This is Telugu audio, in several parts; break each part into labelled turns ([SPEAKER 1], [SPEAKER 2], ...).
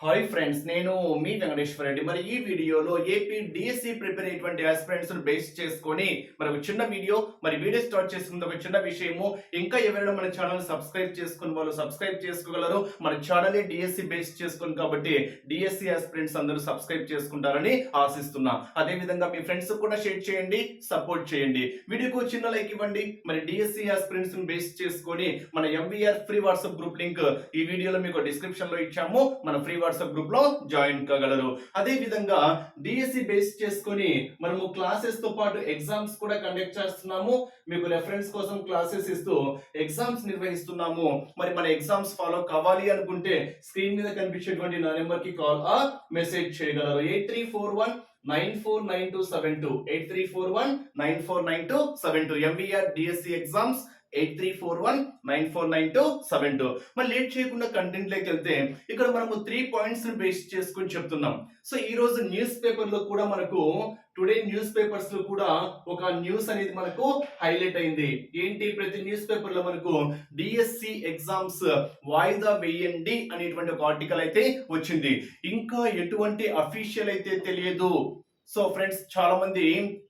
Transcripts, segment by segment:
[SPEAKER 1] హాయ్ ఫ్రెండ్స్ నేను మీ వెంకటేశ్వర రెడ్డి. మరి ఈ వీడియోలో ఏపీ డిఎస్సి ప్రిపేర్ అయ్యేటువంటి ఆస్పిరెంట్స్ బేస్ చేసుకొని మరి ఒక చిన్న వీడియో మరి వీడియో స్టార్ట్ చేసుకున్న ఒక చిన్న విషయము. ఇంకా ఎవరైనా మన ఛానల్ సబ్స్క్రైబ్ చేసుకుని వాళ్ళు సబ్స్క్రైబ్ చేసుకోగలరు. మన ఛానల్ డిఎస్సి బేస్ చేసుకుని కాబట్టి డిఎస్సి ఆస్పిరెంట్స్ అందరూ సబ్స్క్రైబ్ చేసుకుంటారని ఆశిస్తున్నా. అదే విధంగా మీ ఫ్రెండ్స్ కూడా షేర్ చేయండి సపోర్ట్ చేయండి. వీడియోకు చిన్న లైక్ ఇవ్వండి. మరి డిఎస్సి ఆస్పిరెంట్స్ బేస్ చేసుకొని మన MVR free WhatsApp group link ఈ వీడియోలో మీకు డిస్క్రిప్షన్లో ఇచ్చాము. మన ఫ్రీ వాట్సాప్ గ్రూప్లో జాయిన్ కాగలరు. అదే విధంగా డిఎస్సి బేస్ చేసుకొని మనము క్లాసెస్తో పాటు ఎగ్జామ్స్ కూడా కండక్ట్ చేస్తున్నాము. మీకు రెఫరెన్స్ కోసం క్లాసెస్ ఇస్తూ ఎగ్జామ్స్ నిర్వహిస్తున్నాము. మరి మన ఎగ్జామ్స్ ఫాలో కావాలి అనుకుంటే స్క్రీన్ మీద కనిపించేటువంటి నా నెంబర్కి కాల్ ఆ మెసేజ్ చేయగలరు. Eight three four one nine four nine two seven two eight three four one nine four nine two seven two MVR DSC exams eight three four one nine four nine two seven two మరి లేట్ చేయకుండా కంటెంట్లోకి వెళ్తే ఇక్కడ మనము త్రీ పాయింట్స్ బేస్ చేసుకుని చెప్తున్నాం. సో ఈ రోజు న్యూస్ పేపర్లో కూడా మనకు టుడే న్యూస్ పేపర్స్లో కూడా ఒక న్యూస్ అనేది మనకు హైలైట్ అయింది. ఏంటి? ప్రతి న్యూస్ పేపర్లో మనకు డిఎస్సి ఎగ్జామ్స్ వాయిదా వేయండి అనేటువంటి ఒక ఆర్టికల్ అయితే వచ్చింది. ఇంకా ఎటువంటి అఫీషియల్ అయితే తెలియదు. సో ఫ్రెండ్స్ చాలా మంది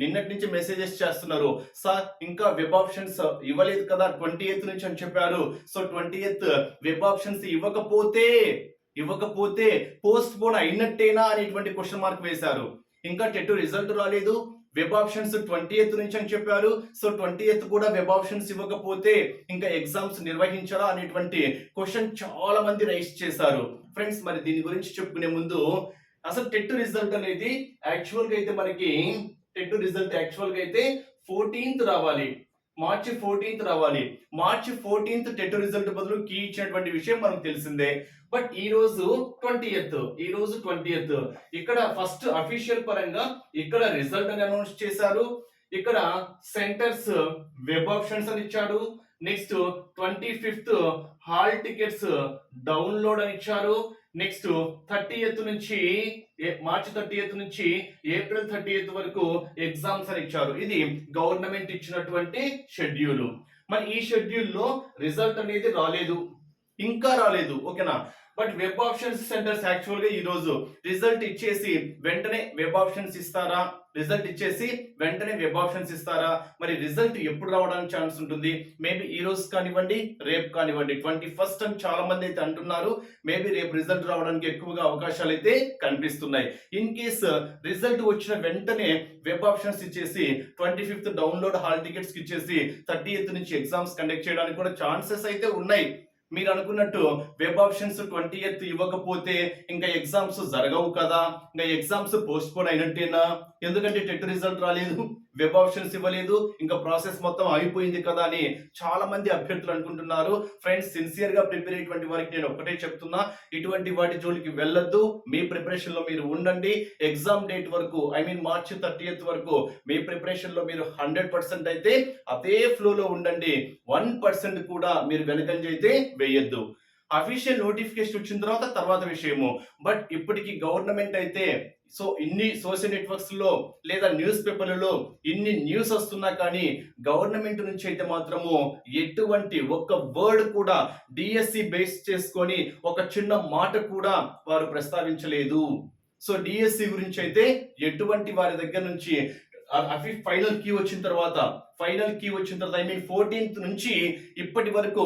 [SPEAKER 1] నిన్నటి నుంచి మెసేజెస్ చేస్తున్నారు. సార్ ఇంకా వెబ్ ఆప్షన్స్ ఇవ్వలేదు కదా ట్వంటీ ఎయిత్ నుంచి అని చెప్పారు. So twenty eighth web options ఇవ్వకపోతే ఇవ్వకపోతే పోస్ట్ పోన్ అయినట్టేనా అనేటువంటి క్వశ్చన్ మార్క్ వేశారు. ఇంకా టెట్ రిజల్ట్ రాలేదు. వెబ్ ఆప్షన్స్ ట్వంటీ ఎయిత్ నుంచి అని చెప్పారు. సో ట్వంటీ ఎయిత్ కూడా వెబ్ ఆప్షన్స్ ఇవ్వకపోతే ఇంకా ఎగ్జామ్స్ నిర్వహించరా అనేటువంటి క్వశ్చన్ చాలా మంది రైస్ చేశారు. ఫ్రెండ్స్ మరి దీని గురించి చెప్పుకునే ముందు అసలు టెట్ రిజల్ట్ అనేది యాక్చువల్గా అయితే మనకి టెట్ రిజల్ట్ యాక్చువల్గా అయితే ఫోర్టీన్త్ రావాలి. మార్చి ఫోర్టీన్త్ రావాలి. మార్చి ఫోర్టీన్త్ టెట్ రిజల్ట్ బదులు కీ ఇచ్చినటువంటి విషయం మనకు తెలిసిందే. బట్ ఈ రోజు ట్వంటీ ఎత్ ఈ రోజు ట్వంటీ ఎత్ ఇక్కడ ఫస్ట్ అఫీషియల్ పరంగా ఇక్కడ రిజల్ట్ అని అనౌన్స్ చేశారు. ఇక్కడ సెంటర్స్ వెబ్ ఆప్షన్స్ అని ఇచ్చాడు. Next twenty fifth hall tickets download అని ఇచ్చారు. నెక్స్ట్ థర్టీ ఎయిత్ నుంచి మార్చి థర్టీ ఎయిత్ నుంచి ఏప్రిల్ థర్టీ ఎత్ వరకు ఎగ్జామ్స్ అని ఇచ్చారు. ఇది గవర్నమెంట్ ఇచ్చినటువంటి షెడ్యూల్ మరి ఈ షెడ్యూల్లో రిజల్ట్ అనేది రాలేదు. ఇంకా రాలేదు. ఓకేనా బట్ వెబ్ ఆప్షన్స్ సెంటర్స్ యాక్చువల్గా రిజల్ట్ ఇచ్చేసి వెంటనే వెబ్ ఆప్షన్స్ ఇస్తారా? రిజల్ట్ ఇచ్చేసి వెంటనే వెబ్ ఆప్షన్స్ ఇస్తారా? మరి రిజల్ట్ ఎప్పుడు రావడానికి ఛాన్స్ ఉంటుంది? మేబీ ఈ రోజు కానివ్వండి రేపు కానివ్వండి. ట్వంటీ ఫస్ట్ అని చాలా మంది అయితే అంటున్నారు. మేబీ రేపు రిజల్ట్ రావడానికి ఎక్కువగా అవకాశాలు అయితే కనిపిస్తున్నాయి. ఇన్ కేస్ రిజల్ట్ వచ్చిన వెంటనే వెబ్ ఆప్షన్స్ ఇచ్చేసి twenty fifth download hall tickets ఇచ్చేసి థర్టీ ఎయిత్ నుంచి ఎగ్జామ్స్ కండక్ట్ చేయడానికి కూడా ఛాన్సెస్ అయితే ఉన్నాయి. మీరు అనుకున్నట్టు వెబ్ ఆప్షన్స్ ట్వంటీ ఎయిత్ ఇవ్వకపోతే ఇంకా ఎగ్జామ్స్ జరగవు కదా? ఇంకా ఎగ్జామ్స్ పోస్ట్ పోన్ అయినట్టేనా? ఎందుకంటే టెట్ రిజల్ట్ రాలేదు. వెబ్ ఆప్షన్స్ ఇవ్వలేదు. ఇంకా ప్రాసెస్ మొత్తం అయిపోయింది కదా అని చాలా మంది అభ్యర్థులు అనుకుంటున్నారు. ఫ్రెండ్స్ సిన్సియర్గా ప్రిపేర్ అయ్యేటువంటి వారికి నేను ఒకటే చెప్తున్నా. ఇటువంటి వాటి జోలికి వెళ్ళొద్దు. మీ ప్రిపరేషన్లో మీరు ఉండండి. ఎగ్జామ్ డేట్ వరకు ఐ మీన్ మార్చి థర్టీ వరకు మీ ప్రిపరేషన్లో మీరు హండ్రెడ్ పర్సెంట్ అయితే అదే ఫ్లో లో ఉండండి. వన్ పర్సెంట్ కూడా మీరు వెనకంజ అయితే వేయొద్దు. అఫీషియల్ నోటిఫికేషన్ వచ్చిన తర్వాత తర్వాత విషయము. బట్ ఇప్పటికీ గవర్నమెంట్ అయితే సో ఇన్ని సోషల్ నెట్వర్క్స్లో లేదా న్యూస్ పేపర్లలో ఇన్ని న్యూస్ వస్తున్నా కానీ గవర్నమెంట్ నుంచి అయితే మాత్రము ఎటువంటి ఒక్క వర్డ్ కూడా డిఎస్సి బేస్ చేసుకొని ఒక చిన్న మాట కూడా వారు ప్రస్తావించలేదు. సో డిఎస్సి గురించి అయితే ఎటువంటి వారి దగ్గర నుంచి అఫీ ఫైనల్ కీ వచ్చిన తర్వాత ఫైనల్ కీ వచ్చిన తర్వాత ఐ మీన్ ఫోర్టీన్త్ నుంచి ఇప్పటి వరకు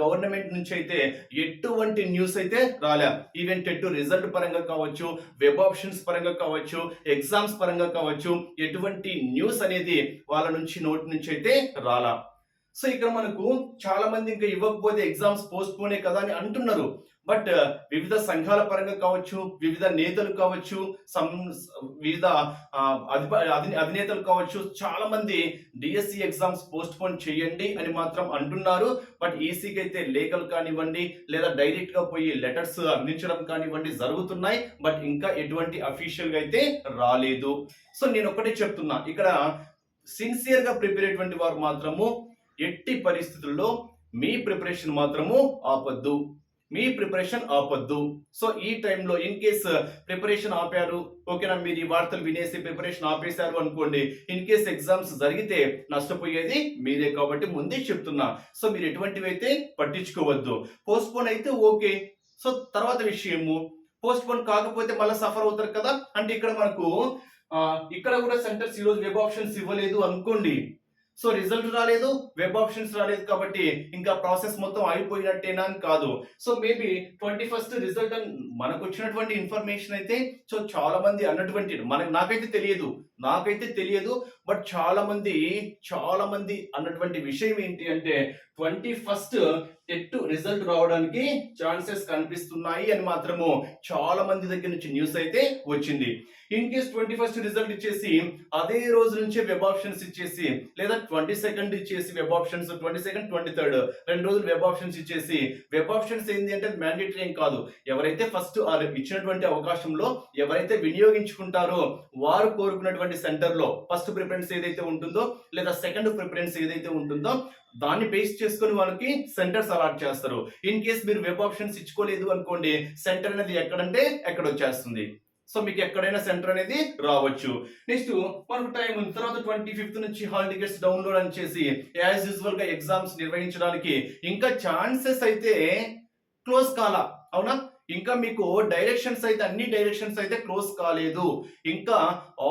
[SPEAKER 1] గవర్నమెంట్ నుంచి అయితే ఎటువంటి న్యూస్ అయితే రాలే. ఈవెన్ టెట్ రిజల్ట్ పరంగా కావచ్చు వెబ్ ఆప్షన్స్ పరంగా కావచ్చు ఎగ్జామ్స్ పరంగా కావచ్చు ఎటువంటి న్యూస్ అనేది వాళ్ళ నుంచి నోటి నుంచి అయితే రాలా. సో ఇక్కడ మనకు చాలా మంది ఇంకా ఇవ్వకపోతే ఎగ్జామ్స్ పోస్ట్ పోనే కదా అని అంటున్నారు. బట్ uh, వివిధ సంఘాల పరంగా కావచ్చు వివిధ నేతలు కావచ్చు సం వివిధ అధి- అధినేతలు కావచ్చు చాలా మంది డిఎస్సి ఎగ్జామ్స్ పోస్ట్ పోన్ చేయండి అని మాత్రం అంటున్నారు. బట్ ఈసీకి అయితే లేఖలు కానివ్వండి లేదా డైరెక్ట్గా పోయి లెటర్స్ అందించడం కానివ్వండి జరుగుతున్నాయి. బట్ ఇంకా ఎటువంటి అఫీషియల్గా అయితే రాలేదు. సో నేను ఒకటే చెప్తున్నా. ఇక్కడ సిన్సియర్గా ప్రిపేర్ అయినటువంటి వారు మాత్రము ఎట్టి పరిస్థితుల్లో మీ ప్రిపరేషన్ మాత్రము ఆపద్దు. మీ ప్రిపరేషన్ ఆపొద్దు. సో ఈ టైంలో ఇన్ కేస్ ప్రిపరేషన్ ఆపారు ఓకేనా మీరు ఈ వార్తలు వినేసి ప్రిపరేషన్ ఆపేశారు అనుకోండి ఇన్ కేస్ ఎగ్జామ్స్ జరిగితే నష్టపోయేది మీరే కాబట్టి ముందే చెప్తున్నా. సో మీరు ఎటువంటివి అయితే పట్టించుకోవద్దు. పోస్ట్పోన్ అయితే ఓకే. సో తర్వాత విషయము పోస్ట్పోన్ కాకపోతే మళ్ళీ సఫర్ అవుతారు కదా? అంటే ఇక్కడ మనకు ఇక్కడ కూడా సెంటర్స్ ఈ రోజు వెబ్ ఆప్షన్స్ ఇవ్వలేదు అనుకోండి. సో రిజల్ట్ రాలేదు వెబ్ ఆప్షన్స్ రాలేదు కాబట్టి ఇంకా ప్రాసెస్ మొత్తం అయిపోయినట్టేనా అని కాదు. So maybe twenty first result మనకు వచ్చినటువంటి ఇన్ఫర్మేషన్ అయితే సో చాలా మంది అన్నటువంటి మనకు నాకైతే తెలియదు. నాకైతే తెలియదు బట్ చాలా మంది చాలా మంది అన్నటువంటి విషయం ఏంటి అంటే ట్వంటీ ఫస్ట్ టెట్ రిజల్ట్ రావడానికి ఛాన్సెస్ కనిపిస్తున్నాయి అని మాత్రము చాలా మంది దగ్గర నుంచి న్యూస్ అయితే వచ్చింది. In case twenty first result ఇచ్చేసి అదే రోజు నుంచే వెబ్ ఆప్షన్స్ ఇచ్చేసి లేదా ట్వంటీ సెకండ్ ఇచ్చేసి web options twenty second twenty third రెండు రోజులు వెబ్ ఆప్షన్స్ ఇచ్చేసి వెబ్ ఆప్షన్స్ ఏంటి అంటే మ్యాండేటరీ ఏం కాదు. ఎవరైతే ఫస్ట్ ఇచ్చినటువంటి అవకాశంలో ఎవరైతే వినియోగించుకుంటారో వారు కోరుకున్నటువంటి సెంటర్లో ఫస్ట్ ప్రిఫరెన్స్ ఏదైతే ఉంటుందో లేదా సెకండ్ ప్రిఫరెన్స్ ఏదైతే ఉంటుందో దాన్ని బేస్ చేసుకుని వాళ్ళకి సెంటర్స్ అలాట్ చేస్తారు. ఇన్ కేస్ మీరు వెబ్ ఆప్షన్స్ ఇచ్చుకోలేదు అనుకోండి సెంటర్ అనేది ఎక్కడంటే ఎక్కడ వచ్చేస్తుంది సో మీకు ఎక్కడైనా సెంటర్ అనేది రావచ్చు. నెక్స్ట్ మనకు టైం ఉంది. తర్వాత ట్వంటీ ఫిఫ్త్ నుంచి హాల్ టికెట్స్ డౌన్లోడ్ అని చేసి యాజ్ యూజువల్గా ఎగ్జామ్స్ నిర్వహించడానికి ఇంకా ఛాన్సెస్ అయితే క్లోజ్ కాలా. అవునా? ఇంకా మీకు డైరెక్షన్స్ అయితే అన్ని డైరెక్షన్స్ అయితే క్లోజ్ కాలేదు. ఇంకా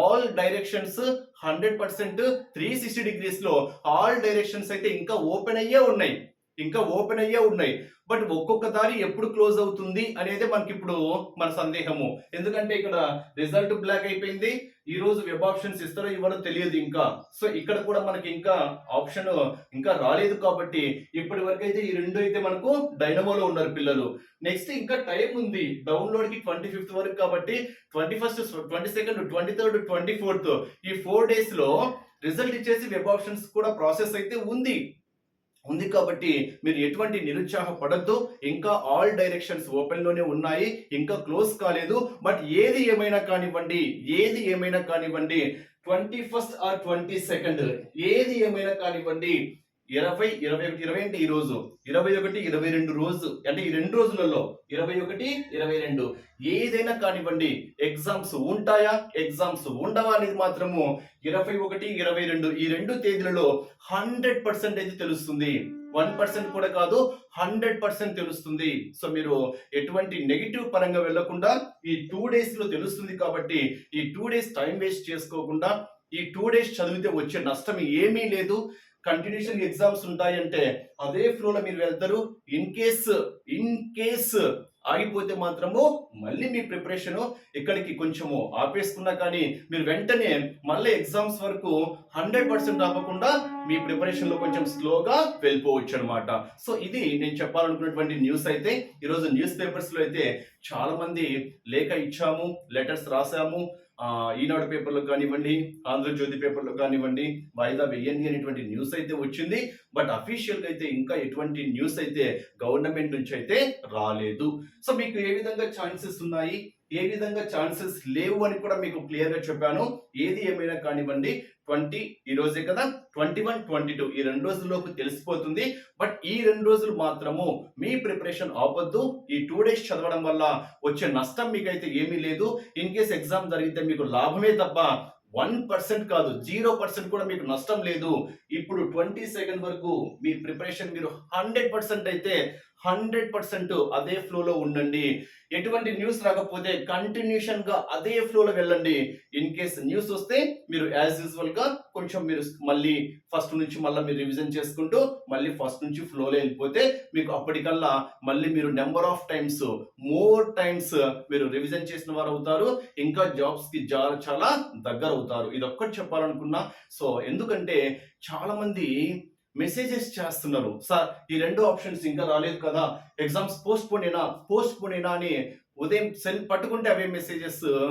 [SPEAKER 1] all directions hundred percent three sixty డిగ్రీస్లో all directions అయితే ఇంకా ఓపెన్ అయ్యే ఉన్నాయి. ఇంకా ఓపెన్ అయ్యే ఉన్నాయి. బట్ ఒక్కొక్క దారి ఎప్పుడు క్లోజ్ అవుతుంది అనేది మనకి ఇప్పుడు మన సందేహము. ఎందుకంటే ఇక్కడ రిజల్ట్ బ్లాక్ అయిపోయింది. ఈ రోజు వెబ్ ఆప్షన్స్ ఇస్తారో ఇవ్వరో తెలియదు ఇంకా. సో ఇక్కడ కూడా మనకి ఇంకా ఆప్షన్ ఇంకా రాలేదు కాబట్టి ఇప్పటి వరకు అయితే ఈ రెండు అయితే మనకు డైనమోలో ఉన్నారు పిల్లలు. నెక్స్ట్ ఇంకా టైం ఉంది. డౌన్లోడ్కి ట్వంటీ ఫిఫ్త్ వరకు కాబట్టి twenty first twenty second twenty third twenty fourth ఈ ఫోర్ డేస్లో రిజల్ట్ ఇచ్చేసి వెబ్ ఆప్షన్స్ కూడా ప్రాసెస్ అయితే ఉంది. ఉంది కాబట్టి మీరు ఎటువంటి నిరుత్సాహపడద్దు. ఇంకా ఆల్ డైరెక్షన్స్ ఓపెన్లోనే ఉన్నాయి. ఇంకా క్లోజ్ కాలేదు. బట్ ఏది ఏమైనా కానివ్వండి ఏది ఏమైనా కానివ్వండి twenty first or twenty second ఏది ఏమైనా కానివ్వండి ఇరవై ఇరవై ఒకటి ఇరవై అంటే ఈ రోజు. ఇరవై ఒకటి ఇరవై రెండు రోజు. అంటే ఈ రెండు రోజులలో ఇరవై ఒకటి ఇరవై రెండు. ఏదైనా కానివ్వండి ఎగ్జామ్స్ ఉంటాయా? ఎగ్జామ్స్ ఉండవా అనేది మాత్రము ఇరవై ఒకటి ఇరవై రెండు ఈ రెండు తేదీలలో హండ్రెడ్ పర్సెంట్ అయితే తెలుస్తుంది. వన్ పర్సెంట్ కూడా కాదు హండ్రెడ్ పర్సెంట్ తెలుస్తుంది. సో మీరు ఎటువంటి నెగిటివ్ పరంగా వెళ్ళకుండా ఈ టూ డేస్లో తెలుస్తుంది కాబట్టి ఈ టూ డేస్ టైం వేస్ట్ చేసుకోకుండా ఈ టూ డేస్ చదివితే వచ్చే నష్టం ఏమీ లేదు. కంటిన్యూషన్ ఎగ్జామ్స్ ఉంటాయంటే అదే ఫ్లోలో మీరు వెళ్తారు. ఇన్ కేస్ ఇన్ కేస్ ఆగిపోతే మాత్రము మళ్ళీ మీ ప్రిపరేషన్ ఇక్కడికి కొంచెము ఆపేసుకున్నా కానీ మీరు వెంటనే మళ్ళీ ఎగ్జామ్స్ వరకు హండ్రెడ్ పర్సెంట్ ఆపకుండా మీ ప్రిపరేషన్లో కొంచెం స్లోగా వెళ్ళిపోవచ్చు అనమాట సో ఇది నేను చెప్పాలనుకున్నటువంటి న్యూస్ అయితే ఈరోజు న్యూస్ పేపర్స్లో అయితే చాలామంది లేఖ ఇచ్చాము లెటర్స్ రాసాము ఈనాడు పేపర్లో కానివ్వండి ఆంధ్రజ్యోతి పేపర్లో కానివ్వండి వాయిదా వెయ్యండి అనేటువంటి న్యూస్ అయితే వచ్చింది. బట్ అఫీషియల్గా అయితే ఇంకా ఎటువంటి న్యూస్ అయితే గవర్నమెంట్ నుంచి అయితే రాలేదు. సో మీకు ఏ విధంగా ఛాన్సెస్ ఉన్నాయి? ఏ విధంగా ఛాన్సెస్ లేవు అని కూడా మీకు క్లియర్గా చెప్పాను. ఏది ఏమైనా కానివ్వండి ట్వంటీ ఈ రోజే కదా ట్వంటీ వన్ ట్వంటీ టూ ఈ రెండు రోజుల్లోపు తెలిసిపోతుంది. బట్ ఈ రెండు రోజులు మాత్రము మీ ప్రిపరేషన్ ఆపొద్దు. ఈ టూ డేస్ చదవడం వల్ల వచ్చే నష్టం మీకైతే ఏమీ లేదు. ఇన్ కేస్ ఎగ్జామ్ జరిగితే మీకు లాభమే తప్ప వన్ పర్సెంట్ కాదు జీరో పర్సెంట్ కూడా మీకు నష్టం లేదు. ఇప్పుడు ట్వంటీ సెకండ్ వరకు మీ ప్రిపరేషన్ మీరు హండ్రెడ్ పర్సెంట్ అయితే హండ్రెడ్ పర్సెంట్ అదే ఫ్లోలో ఉండండి. ఎటువంటి న్యూస్ రాకపోతే కంటిన్యూషన్గా అదే ఫ్లోలో వెళ్ళండి. ఇన్ కేస్ న్యూస్ వస్తే మీరు యాజ్ యూజువల్గా కొంచెం మీరు మళ్ళీ ఫస్ట్ నుంచి మళ్ళీ మీరు రివిజన్ చేసుకుంటూ మళ్ళీ ఫస్ట్ నుంచి ఫ్లోలో వెళ్ళిపోతే మీకు అప్పటికల్లా మళ్ళీ మీరు number of times more times మీరు రివిజన్ చేసిన వారు అవుతారు. ఇంకా జాబ్స్కి చాలా దగ్గర అవుతారు ఇది ఒక్కటి చెప్పాలనుకున్నా. సో ఎందుకంటే చాలా మంది మెసేజెస్ చేస్తున్నారు. సార్ ఈ రెండు ఆప్షన్స్ ఇంకా రాలేదు కదా. ఎగ్జామ్స్ పోస్ట్ పోనేనా పోస్ట్ పోనేనా అని ఉదయం సెల్ పట్టుకుంటే అవే మెసేజెస్.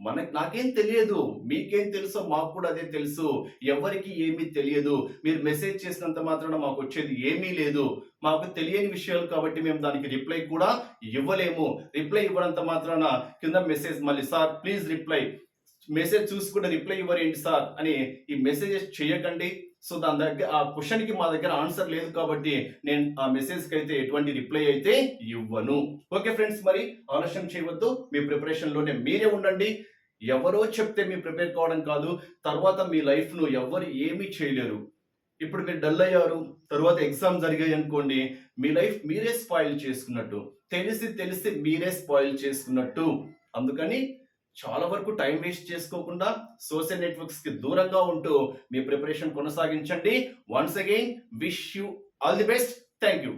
[SPEAKER 1] మనకి నాకేం తెలియదు. మీకేం తెలుసో మాకు కూడా అదే తెలుసు. ఎవరికి ఏమీ తెలియదు. మీరు మెసేజ్ చేసినంత మాత్రాన మాకు వచ్చేది ఏమీ లేదు. మాకు తెలియని విషయాలు కాబట్టి మేము దానికి రిప్లై కూడా ఇవ్వలేము. రిప్లై ఇవ్వనంత మాత్రాన కింద మెసేజ్ మళ్ళీ సార్ ప్లీజ్ రిప్లై. మెసేజ్ చూసుకుంటే రిప్లై ఇవ్వరేంటి సార్? అని ఈ మెసేజెస్ చేయకండి. సో దాని దగ్గర ఆ క్వశ్చన్కి మా దగ్గర ఆన్సర్ లేదు కాబట్టి నేను ఆ మెసేజ్కి అయితే ఎటువంటి రిప్లై అయితే ఇవ్వను. ఓకే ఫ్రెండ్స్ మరి ఆలస్యం చేయవద్దు. మీ ప్రిపరేషన్లోనే మీరే ఉండండి. ఎవరో చెప్తే మీ ప్రిపేర్ కావడం కాదు. తర్వాత మీ లైఫ్ను ఎవరు ఏమీ చేయలేరు. ఇప్పుడు మీరు డల్ అయ్యారు తర్వాత ఎగ్జామ్ జరిగాయి అనుకోండి మీ లైఫ్ మీరే స్పాయిల్ చేసుకున్నట్టు తెలిసి తెలిసి మీరే స్పాయిల్ చేసుకున్నట్టు. అందుకని చాలా వరకు టైం వేస్ట్ చేసుకోకుండా సోషల్ నెట్వర్క్స్కి దూరంగా ఉంటూ మీ ప్రిపరేషన్ కొనసాగించండి. Once again wish you all the best thank you